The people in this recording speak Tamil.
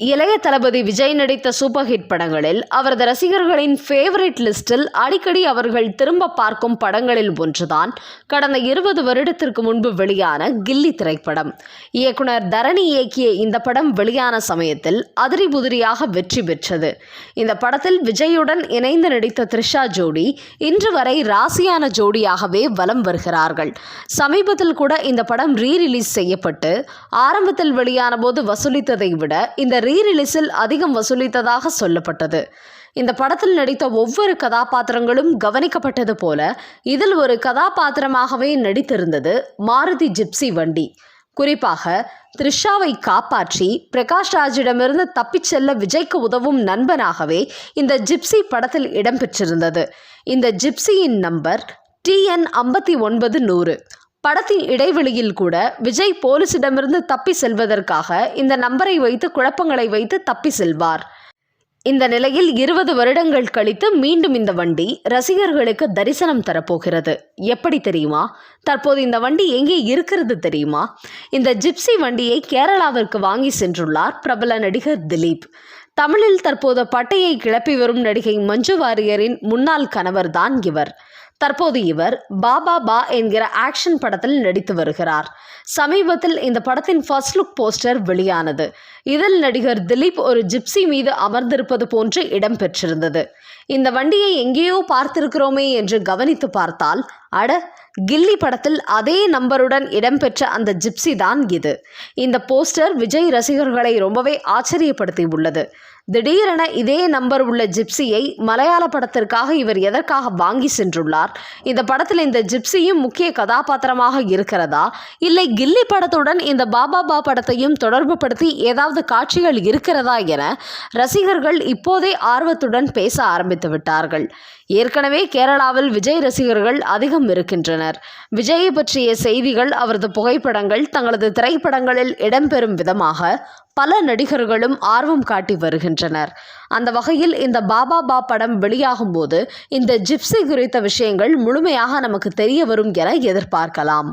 இளைய தளபதி விஜய் நடித்த சூப்பர் ஹிட் படங்களில் அவரது ரசிகர்களின் ஃபேவரட் லிஸ்டில் அடிக்கடி அவர்கள் திரும்ப பார்க்கும் படங்களில் ஒன்றுதான். கடந்த இருபது வருடத்திற்கு முன்பு வெளியான கில்லி திரைப்படம். இயக்குனர் தரணி இயக்கிய இந்த படம் வெளியான சமயத்தில் அதிரி புதிரியாக வெற்றி பெற்றது. இந்த படத்தில் விஜயுடன் இணைந்து நடித்த த்ரிஷா ஜோடி இன்று வரை ராசியான ஜோடியாகவே வலம் வருகிறார்கள். சமீபத்தில் கூட இந்த படம் ரீ ரிலீஸ் செய்யப்பட்டு ஆரம்பத்தில் வெளியான போது வசூலித்ததை விட இந்த ரீ ரிலீஸில் அதிகம் வசூலித்ததாக சொல்லப்பட்டது. இந்த படத்தில் நடித்த ஒவ்வொரு கதாபாத்திரங்களும் கவனிக்கப்பட்டது போல இதில் ஒரு கதாபாத்திரமாகவே நடித்திருந்தது மாருதி ஜிப்சி வண்டி. குறிப்பாக த்ரிஷாவை காப்பாற்றி பிரகாஷ் ராஜிடமிருந்து தப்பிச் செல்ல விஜய்க்கு உதவும் நண்பனாகவே இந்த ஜிப்சி படத்தில் இடம்பெற்றிருந்தது. இந்த ஜிப்சியின் நம்பர் டிஎன் ஐம்பத்தி ஒன்பது நூறு. படத்தின் இடைவெளியில் கூட விஜய் போலீசிடமிருந்து தப்பி செல்வதற்காக இந்த நம்பரை வைத்து குழப்பங்களை வைத்து தப்பி செல்வார். இந்த நிலையில் இருபது வருடங்கள் கழித்து மீண்டும் இந்த வண்டி ரசிகர்களுக்கு தரிசனம் தரப்போகிறது. எப்படி தெரியுமா? தற்போது இந்த வண்டி எங்கே இருக்கிறது தெரியுமா? இந்த ஜிப்சி வண்டியை கேரளாவிற்கு வாங்கி சென்றுள்ளார் பிரபல நடிகர் திலீப். தமிழில் தற்போது பட்டையை கிளப்பி வரும் நடிகை மஞ்சு வாரியரின் முன்னாள் கணவர்தான் இவர். தற்போது இவர் பாபா பா என்கிற ஆக்ஷன் படத்தில் நடித்து வருகிறார். சமீபத்தில் இந்த படத்தின் ஃபர்ஸ்ட் லுக் போஸ்டர் வெளியானது. இதில் நடிகர் திலீப் ஒரு ஜிப்சி மீது அமர்ந்திருப்பது போன்று இடம்பெற்றிருந்தது இந்த வண்டியை எங்கேயோ பார்த்திருக்கிறோமே என்று கவனித்து பார்த்தால் அட கில்லி படத்தில் அதே நம்பருடன் இடம்பெற்ற அந்த ஜிப்சி தான் இது. இந்த போஸ்டர் விஜய் ரசிகர்களை ரொம்பவே ஆச்சரியப்படுத்தி உள்ளது. திடீரென இதே நம்பர் உள்ள ஜிப்சியை மலையாள படத்திற்காக இவர் எதற்காக வாங்கி சென்றுள்ளார்? இந்த படத்தில் இந்த ஜிப்சியும் முக்கிய கதாபாத்திரமாக இருக்கிறதா? இல்லை கில்லி படத்துடன் இந்த பாபா பா படத்தையும் தொடர்புபடுத்தி ஏதாவது காட்சிகள் இருக்கிறதா என ரசிகர்கள் இப்போதே ஆர்வத்துடன் பேச ஆரம்பித்து விட்டார்கள். ஏற்கனவே கேரளாவில் விஜய் ரசிகர்கள் அதிகம் இருக்கின்றனர். விஜயை பற்றிய செய்திகள் அவரது புகைப்படங்கள் தங்களது திரைப்படங்களில் இடம்பெறும் விதமாக பல நடிகர்களும் ஆர்வம் காட்டி வருகின்றனர். அந்த வகையில் இந்த பாபா பா படம் வெளியாகும் போது இந்த ஜிப்சி குறித்த விஷயங்கள் முழுமையாக நமக்கு தெரிய வரும் என எதிர்பார்க்கலாம்.